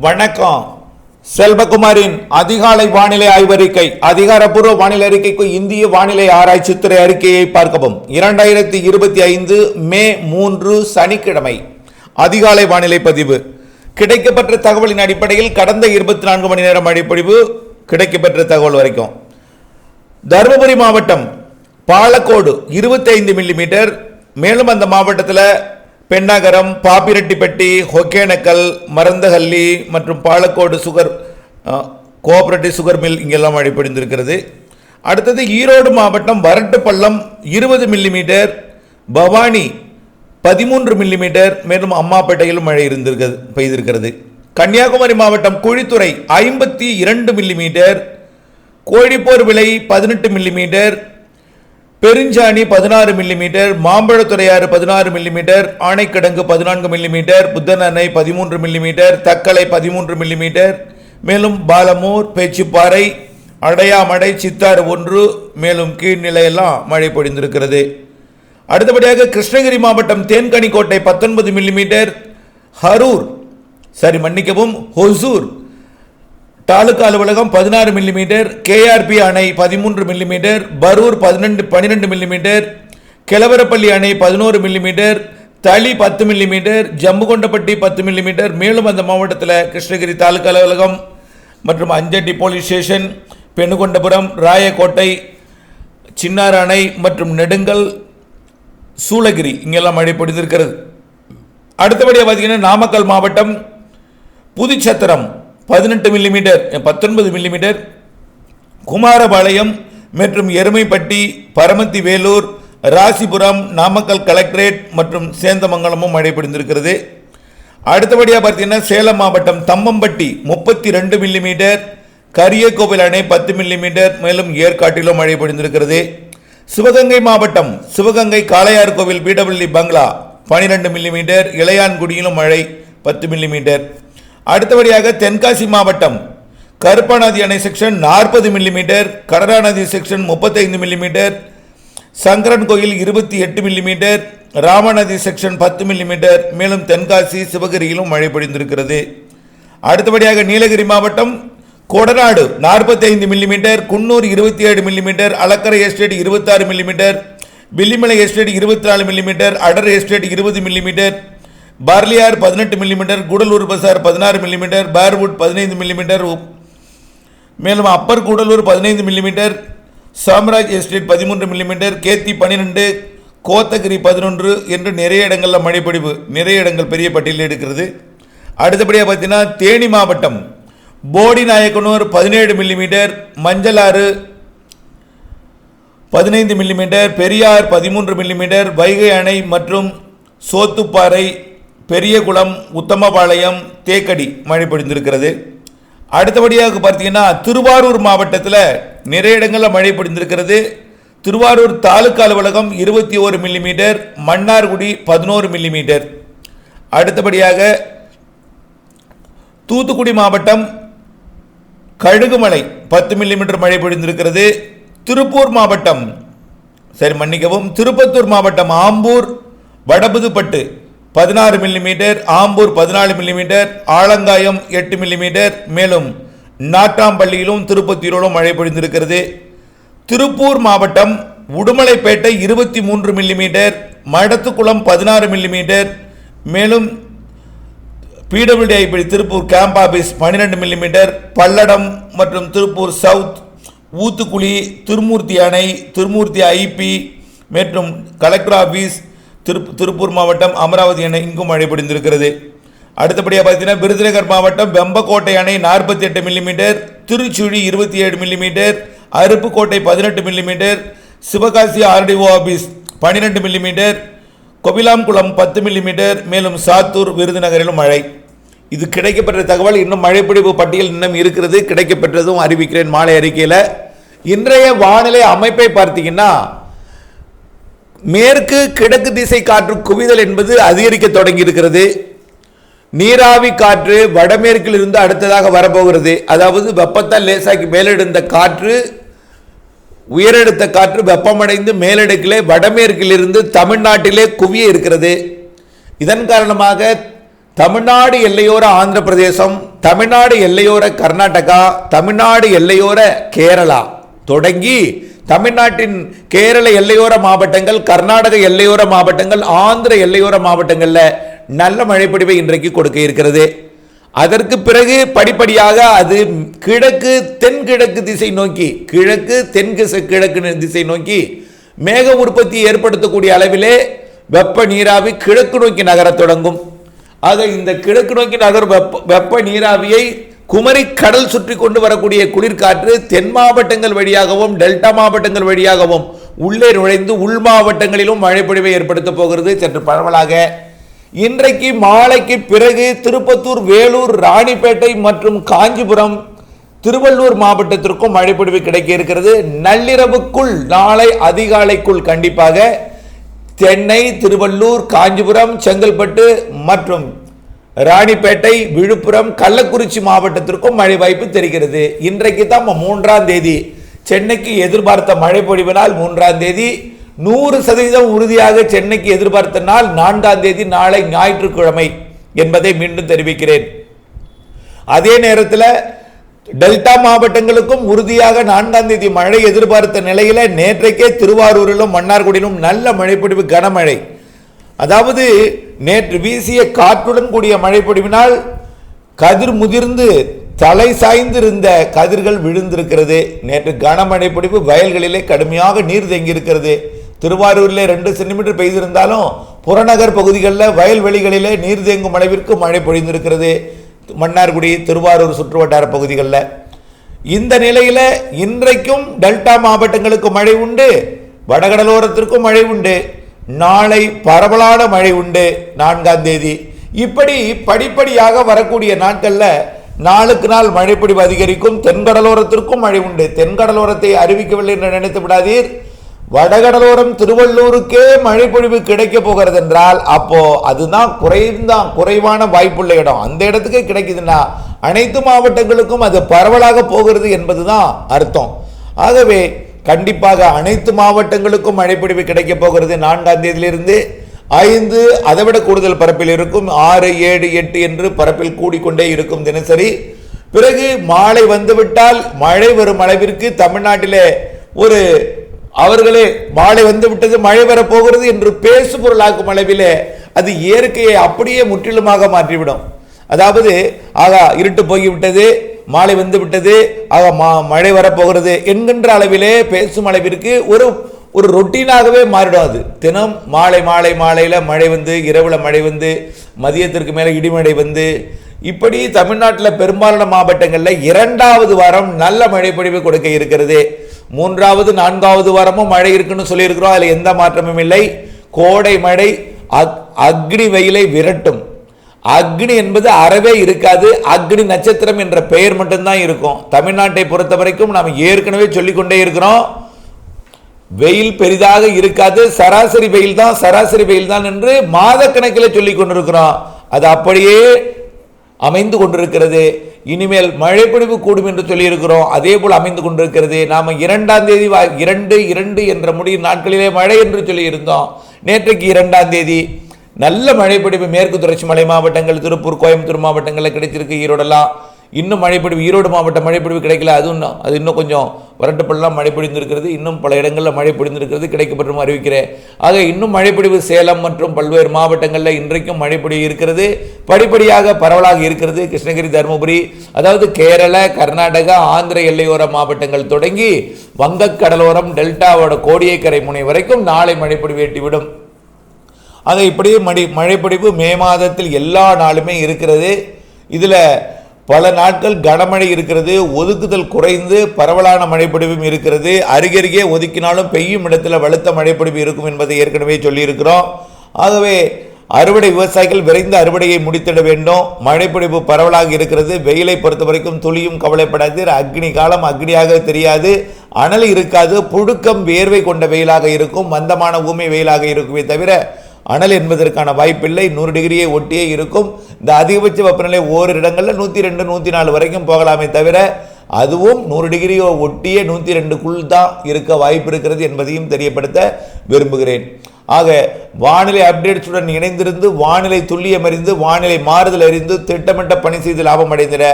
வணக்கம். செல்வகுமாரின் அதிகாலை வானிலை ஆய்வறிக்கை அதிகாரப்பூர்வ வானிலை அறிக்கைக்கு இந்திய வானிலை ஆராய்ச்சித்துறை அறிக்கையை பார்க்கவும். இரண்டாயிரத்தி இருபத்தி ஐந்து மே மூன்று சனிக்கிழமை. அதிகாலை வானிலை பதிவு. கிடைக்கப்பெற்ற தகவலின் அடிப்படையில் கடந்த இருபத்தி நான்கு மணி நேரம் அடிப்பொழிவு கிடைக்கப்பெற்ற தகவல் வரைக்கும். தருமபுரி மாவட்டம் பாலக்கோடு 25 மில்லிமீட்டர் மேலும் அந்த மாவட்டத்தில் பெண்ணாகரம் பாப்பிரெட்டிப்பட்டி ஒகேனக்கல் மருந்தஹள்ளி மற்றும் Palacode sugar cooperative sugar mill இங்கெல்லாம் மழை அடுத்தது ஈரோடு மாவட்டம் வரட்டுப்பள்ளம் இருபது மில்லிமீட்டர் பவானி பதிமூன்று மில்லிமீட்டர் மேலும் அம்மாப்பேட்டையிலும் மழை இருந்திருக்கிறது பெய்திருக்கிறது. கன்னியாகுமரி மாவட்டம் குழித்துறை ஐம்பத்தி இரண்டு மில்லிமீட்டர் கோழிப்போர் விலை பதினெட்டு மில்லிமீட்டர் பெருஞ்சாணி பதினாறு மில்லிமீட்டர் மாம்பழத்துறையாறு பதினாறு மில்லிமீட்டர் ஆணைக்கிடங்கு பதினான்கு மில்லிமீட்டர் புத்தன் அணை பதிமூன்று மில்லிமீட்டர் தக்கலை பதிமூன்று மில்லிமீட்டர் மேலும் பாலமூர் பேச்சுப்பாறை அடையாமடை சித்தாறு ஒன்று மேலும் கீழ்நிலையெல்லாம் மழை பொழிந்திருக்கிறது. அடுத்தபடியாக கிருஷ்ணகிரி மாவட்டம் தேன்கனிக்கோட்டை பத்தொன்பது மில்லிமீட்டர் ஹரூர் சரி மன்னிக்கவும் ஹொசூர் தாலுகா அலுவலகம் பதினாறு மில்லிமீட்டர் கேஆர்பி அணை பதிமூன்று மில்லிமீட்டர் பரூர் பதினெண்டு பன்னிரெண்டு மில்லிமீட்டர் கிளவரப்பள்ளி அணை பதினோரு மில்லிமீட்டர் தளி பத்து மில்லிமீட்டர் ஜம்புகொண்டப்பட்டி பத்து மில்லிமீட்டர் மேலும் அந்த மாவட்டத்தில் கிருஷ்ணகிரி தாலுகா அலுவலகம் மற்றும் அஞ்சட்டி போலீஸ் ஸ்டேஷன் பெண்ணுகொண்டபுரம் ராயக்கோட்டை சின்னார் அணை மற்றும் நெடுங்கல் சூளகிரி இங்கெல்லாம் மழை பொழிந்திருக்கிறது அடுத்தபடியாக பார்த்தீங்கன்னா நாமக்கல் மாவட்டம் புதுச்சத்திரம். பதினெட்டு மில்லிமீட்டர் பத்தொன்பது மில்லிமீட்டர் குமாரபாளையம் மற்றும் எருமைப்பட்டி பரமத்தி வேலூர் ராசிபுரம் நாமக்கல் கலெக்டரேட் மற்றும் சேந்தமங்கலமும் மழை பொழிந்திருக்கிறது அடுத்தபடியாக பார்த்தீங்கன்னா சேலம் மாவட்டம் தம்மம்பட்டி முப்பத்தி ரெண்டு மில்லிமீட்டர் கரியக்கோவில் அணை பத்து மில்லிமீட்டர் மேலும் ஏற்காட்டிலும் மழை பொழிந்திருக்கிறது சிவகங்கை மாவட்டம் சிவகங்கை காளையார் கோவில் பீடவள்ளி பங்களா பனிரெண்டு மில்லிமீட்டர் இளையான்குடியிலும் மழை பத்து மில்லிமீட்டர் அடுத்தபடியாக தென்காசி மாவட்டம். கருப்பாநதி அணை செக்ஷன் நாற்பது மில்லிமீட்டர் கடராநதி செக்ஷன் முப்பத்தைந்து மில்லிமீட்டர் சங்கரன் கோயில் இருபத்தி எட்டு மில்லிமீட்டர் ராமநதி செக்ஷன் பத்து மில்லிமீட்டர் மேலும் தென்காசி சிவகிரியிலும் மழை பொழிந்திருக்கிறது. அடுத்தபடியாக நீலகிரி மாவட்டம் கொடநாடு நாற்பத்தைந்து மில்லிமீட்டர் குன்னூர் இருபத்தி ஏழு மில்லிமீட்டர் அலக்கரை எஸ்டேட் இருபத்தாறு மில்லிமீட்டர் வில்லிமலை எஸ்டேட் இருபத்தி நாலு மில்லிமீட்டர் அடர் எஸ்டேட் இருபது மில்லிமீட்டர் பார்லியார் பதினெட்டு மில்லிமீட்டர் கூடலூர் பசார் பதினாறு மில்லிமீட்டர் பேர்வுட் பதினைந்து மில்லிமீட்டர் மேலும் அப்பர் கூடலூர் பதினைந்து மில்லிமீட்டர் சாம்ராஜ் எஸ்டேட் பதிமூன்று மில்லிமீட்டர் கேத்தி பன்னிரெண்டு கோத்தகிரி பதினொன்று என்று நிறைய இடங்களில் மழைப்பொழிவு நிறைய இடங்கள் பெரிய பட்டியலில் எடுக்கிறது. அடுத்தபடியாக பார்த்தீங்கன்னா தேனி மாவட்டம் போடி நாயக்கனூர் பதினேழு மில்லிமீட்டர் மஞ்சளாறு பதினைந்து மில்லிமீட்டர் பெரியார் பதிமூன்று மில்லிமீட்டர் வைகை அணை மற்றும் சோத்துப்பாறை பெரியகுளம் உத்தமபாளையம் தேக்கடி மழை பொழிந்திருக்கிறது அடுத்தபடியாக பார்த்தீங்கன்னா திருவாரூர் மாவட்டத்தில் நிறைய இடங்களில் மழை பொழிந்திருக்கிறது திருவாரூர் தாலுக்கா அலுவலகம் இருபத்தி ஓரு மில்லிமீட்டர் மன்னார்குடி பதினோரு மில்லிமீட்டர் அடுத்தபடியாக தூத்துக்குடி மாவட்டம் கழுகுமலை பத்து மில்லிமீட்டர் மழை பொழிந்திருக்கிறது திருப்பூர் மாவட்டம் சரி மன்னிக்கவும் திருப்பத்தூர் மாவட்டம் ஆம்பூர் வடபுதுப்பட்டு பதினாறு மில்லிமீட்டர் ஆம்பூர் பதினாலு மில்லிமீட்டர் ஆலங்காயம் எட்டு மில்லிமீட்டர் மேலும் நாட்டாம்பள்ளியிலும் திருப்பத்தூரிலும் மழை பொழிந்திருக்கிறது. திருப்பூர் மாவட்டம் உடுமலைப்பேட்டை இருபத்தி மூன்று மில்லிமீட்டர் மடத்துக்குளம் பதினாறு மில்லிமீட்டர் மேலும் PWD IP Tiruppur camp office பன்னிரெண்டு மில்லிமீட்டர் பல்லடம் மற்றும் திருப்பூர் சவுத் ஊத்துக்குழி திருமூர்த்தி அணை திருமூர்த்தி ஐபி மற்றும் கலெக்டர் ஆஃபீஸ் திரு திருப்பூர் மாவட்டம் அமராவதி அணை இங்கும் மழை பொழிந்திருக்கிறது அடுத்தபடியாக பார்த்தீங்கன்னா விருதுநகர் மாவட்டம் வெம்பக்கோட்டை அணை நாற்பத்தி எட்டு மில்லிமீட்டர் திருச்சுழி இருபத்தி ஏழு மில்லிமீட்டர் அருப்புக்கோட்டை பதினெட்டு மில்லிமீட்டர் சிவகாசி ஆர்டிஓ ஆபீஸ் பன்னிரெண்டு மில்லிமீட்டர் கொபிலாம்குளம் பத்து மில்லிமீட்டர் மேலும் சாத்தூர் விருதுநகரிலும் மழை. இது கிடைக்கப்பெற்ற தகவல். இன்னும் மழைப்பிடிப்பு பட்டியல் இன்னும் இருக்கிறது. கிடைக்கப்பெற்றதும் அறிவிக்கிறேன் மாலை அறிக்கையில். இன்றைய வானிலை அமைப்பை பார்த்தீங்கன்னா மேற்கு கிழக்கு திசை காற்று குவிதல் என்பது அதிகரிக்க தொடங்கியிருக்கிறது. நீராவி காற்று வடமேற்கில் இருந்து அடுத்ததாக வரப்போகிறது. அதாவது வெப்பத்தால் லேசாக்கி மேலெடுந்த காற்று உயரெடுத்த காற்று வெப்பமடைந்து மேலடுக்கிலே வடமேற்கிலிருந்து தமிழ்நாட்டிலே குவிய இருக்கிறது. இதன் காரணமாக தமிழ்நாடு எல்லையோர ஆந்திர பிரதேசம் தமிழ்நாடு எல்லையோர கர்நாடகா தமிழ்நாடு எல்லையோர கேரளா தொடங்கி தமிழ்நாட்டின் கேரள எல்லையோர மாவட்டங்கள் கர்நாடக எல்லையோர மாவட்டங்கள் ஆந்திர எல்லையோர மாவட்டங்களில் நல்ல மழைப்பொழிவை இன்றைக்கு கொடுக்க இருக்கிறது. அதற்கு பிறகு படிப்படியாக அது கிழக்கு தென்கிழக்கு திசை நோக்கி கிழக்கு தென்கு கிழக்கு திசை நோக்கி மேக உற்பத்தி ஏற்படுத்தக்கூடிய அளவிலே வெப்ப நீராவி கிழக்கு நோக்கி நகரத் தொடங்கும். ஆக இந்த கிழக்கு நோக்கி நகர் வெப்ப வெப்ப நீராவியை குமரி கடல் சுற்றி கொண்டு வரக்கூடிய குளிர்காற்று தென் மாவட்டங்கள் வழியாகவும் டெல்டா மாவட்டங்கள் வழியாகவும் உள்ளே நுழைந்து உள் மாவட்டங்களிலும் மழைப்பொழிவை ஏற்படுத்தப் போகிறது. சற்று பரவலாக இன்றைக்கு மாலைக்கு பிறகு திருப்பத்தூர் வேலூர் ராணிப்பேட்டை மற்றும் காஞ்சிபுரம் திருவள்ளூர் மாவட்டத்திற்கும் மழைப்பொழிவு கிடைக்க இருக்கிறது. நள்ளிரவுக்குள் நாளை அதிகாலைக்குள் கண்டிப்பாக சென்னை திருவள்ளூர் காஞ்சிபுரம் செங்கல்பட்டு மற்றும் ராணிப்பேட்டை விழுப்புரம் கள்ளக்குறிச்சி மாவட்டத்திற்கும் மழை வாய்ப்பு தெரிகிறது. இன்றைக்கு தான் மூன்றாம் தேதி. சென்னைக்கு எதிர்பார்த்த மழை பொழிவினால் மூன்றாம் தேதி நூறு சதவீதம் உறுதியாக சென்னைக்கு எதிர்பார்த்த நாள் நான்காம் தேதி நாளை ஞாயிற்றுக்கிழமை என்பதை மீண்டும் தெரிவிக்கிறேன். அதே நேரத்தில் டெல்டா மாவட்டங்களுக்கும் உறுதியாக நான்காம் தேதி மழை எதிர்பார்த்த நிலையில் நேற்றைக்கே திருவாரூரிலும் மன்னார்குடியிலும் நல்ல மழைப்பொடிவு கனமழை. அதாவது நேற்று வீசிய காற்றுடன் கூடிய மழை பொடிவினால் கதிர் முதிர்ந்து தலை சாய்ந்திருந்த கதிர்கள் விழுந்திருக்கிறது. நேற்று கனமழை பொழிவு வயல்களிலே கடுமையாக நீர் தேங்கியிருக்கிறது. திருவாரூரிலே ரெண்டு சென்டிமீட்டர் பெய்திருந்தாலும் புறநகர் பகுதிகளில் வயல்வெளிகளிலே நீர் தேங்கும் அளவிற்கு மழை பொழிந்திருக்கிறது. மன்னார்குடி திருவாரூர் சுற்றுவட்டார பகுதிகளில். இந்த நிலையில் இன்றைக்கும் டெல்டா மாவட்டங்களுக்கு மழை உண்டு. வடகடலோரத்திற்கும் மழை உண்டு. நாளை பரவலான மழை உண்டு நான்காம் தேதி. இப்படி படிப்படியாக வரக்கூடிய நாட்களில் நாளுக்கு நாள் மழைப்பொழிவு அதிகரிக்கும் தென்கடலோரத்திற்கும் மழை உண்டு. தென்கடலோரத்தை அறிவிக்கவில்லை என்று நினைத்து விடாதீர். வடகடலோரம் திருவள்ளூருக்கே மழைப்பொழிவு கிடைக்க போகிறது என்றால் அப்போ அதுதான் குறைந்தான் குறைவான வாய்ப்புள்ள இடம். அந்த இடத்துக்கே கிடைக்குதுன்னா அனைத்து மாவட்டங்களுக்கும் அது பரவலாக போகிறது என்பதுதான் அர்த்தம். ஆகவே கண்டிப்பாக அனைத்து மாவட்டங்களுக்கும் மழைப்பிடிவு கிடைக்க போகிறது. நான்காம் தேதியிலிருந்து ஐந்து அதைவிட கூடுதல் பரப்பில் இருக்கும். ஆறு ஏழு எட்டு என்று பரப்பில் கூடிக்கொண்டே இருக்கும் தினசரி. பிறகு மாலை வந்துவிட்டால் மழை வரும் அளவிற்கு தமிழ்நாட்டிலே ஒரு அவர்களே மாலை வந்து விட்டது மழை வரப்போகிறது என்று பேசு பொருளாக்கும் அளவிலே அது இயற்கையை அப்படியே முற்றிலுமாக மாற்றிவிடும். அதாவது ஆகா இருட்டு போய்விட்டது. மாலை வந்து விட்டது. ஆக மா மழை வரப்போகிறது என்கின்ற அளவிலே பேசும் அளவிற்கு ஒரு ஒரு ரொட்டீனாகவே மாறிடும் அது தினம் மாலை மாலை மாலையில் மழை வந்து இரவில் மழை வந்து மதியத்திற்கு மேலே இடிமழை வந்து இப்படி தமிழ்நாட்டில் பெரும்பாலான மாவட்டங்களில் இரண்டாவது வாரம் நல்ல மழை பொழிவு கொடுக்க இருக்கிறது. மூன்றாவது நான்காவது வாரமும் மழை இருக்குன்னு சொல்லியிருக்கிறோம். அதில் எந்த மாற்றமும் இல்லை. கோடை மழை அக்- அக்னி வெயிலை விரட்டும். அக்னி என்பது அறவே இருக்காது. அக்னி நட்சத்திரம் என்ற பெயர் மட்டும்தான் இருக்கும். தமிழ்நாட்டை பொறுத்த வரைக்கும் நாம் ஏற்கனவே சொல்லிக்கொண்டே இருக்கிறோம். வெயில் பெரிதாக இருக்காது. சராசரி வெயில் தான் சராசரி வெயில் தான் என்று மாதக்கணக்கில் சொல்லிக் கொண்டிருக்கிறோம். அது அப்படியே அமைந்து கொண்டிருக்கிறது. இனிமேல் மழைப்பொழிவு கூடும் என்று சொல்லியிருக்கிறோம். அதே போல் அமைந்து கொண்டிருக்கிறது. நாம் இரண்டாம் தேதி வா- இரண்டு இரண்டு என்ற முடியும் நாட்களிலே மழை என்று சொல்லியிருந்தோம். நேற்றைக்கு இரண்டாம் தேதி. நல்ல மழைப்பிடிப்பு மேற்கு தொடர்ச்சி மலை மாவட்டங்கள் திருப்பூர் கோயம்புத்தூர் மாவட்டங்களில் கிடைச்சிருக்கு ஈரோடெல்லாம். இன்னும் மழைப்பொழிவு ஈரோடு மாவட்டம் மழைப்பிடிவு கிடைக்கல அது இன்னும் அது இன்னும் கொஞ்சம் வரட்டுப்படலாம் மழை பொழிந்திருக்கிறது இன்னும் பல இடங்களில் மழை பொழிந்திருக்கிறது கிடைக்கப்பட்டும் அறிவிக்கிறேன். ஆக இன்னும் மழைப்பிடிவு சேலம் மற்றும் பல்வேறு மாவட்டங்களில் இன்றைக்கும் மழைப்பொழிவு இருக்கிறது. படிப்படியாக பரவலாக இருக்கிறது. கிருஷ்ணகிரி தருமபுரி அதாவது கேரள கர்நாடகா ஆந்திர எல்லையோர மாவட்டங்கள் தொடங்கி வங்கக் கடலோரம் டெல்டாவோட கோடியக்கரை முனை வரைக்கும் நாளை மழைப்பொழிவு எட்டிவிடும். அதை இப்படியே மடி மழைப்பிடிப்பு மே மாதத்தில் எல்லா நாளுமே இருக்கிறது. இதில் பல நாட்கள் கனமழை இருக்கிறது ஒதுக்குதல் குறைந்து பரவலான மழைப்பிடிவும் இருக்கிறது. அருகருகே ஒதுக்கினாலும் பெய்யும் இடத்துல வலுத்த மழைப்பிடிவு இருக்கும் என்பதை ஏற்கனவே சொல்லியிருக்கிறோம். ஆகவே அறுவடை விவசாயிகள் விரைந்து அறுவடையை முடித்திட வேண்டும். மழைப்பிடிப்பு பரவலாக இருக்கிறது. வெயிலை பொறுத்த வரைக்கும் துளியும் கவலைப்படாது. அக்னி காலம் அக்னியாக தெரியாது. அனல் இருக்காது. புழுக்கம் வேர்வை கொண்ட வெயிலாக இருக்கும். மந்தமான ஊமை வெயிலாக இருக்குமே தவிர அனல் என்பதற்கான வாய்ப்பில்லை. நூறு டிகிரியை ஒட்டியே இருக்கும். இந்த அதிகபட்ச வெப்பநிலை ஓரிரு இடங்களில் நூற்றி ரெண்டு நூற்றி நாலு வரைக்கும் போகலாமே தவிர அதுவும் நூறு டிகிரியை ஒட்டியே நூற்றி ரெண்டுக்குள் தான் இருக்க வாய்ப்பு இருக்கிறது என்பதையும் தெரியப்படுத்த விரும்புகிறேன். ஆக வானிலை அப்டேட்ஸுடன் இணைந்திருந்து வானிலை துல்லியம் அறிந்து வானிலை மாறுதல் அறிந்து திட்டமிட்ட பணி செய்து லாபம் அடைந்திட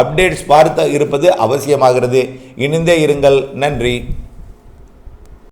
அப்டேட்ஸ் பார்த்து இருப்பது அவசியமாகிறது. இணைந்தே இருங்கள். நன்றி.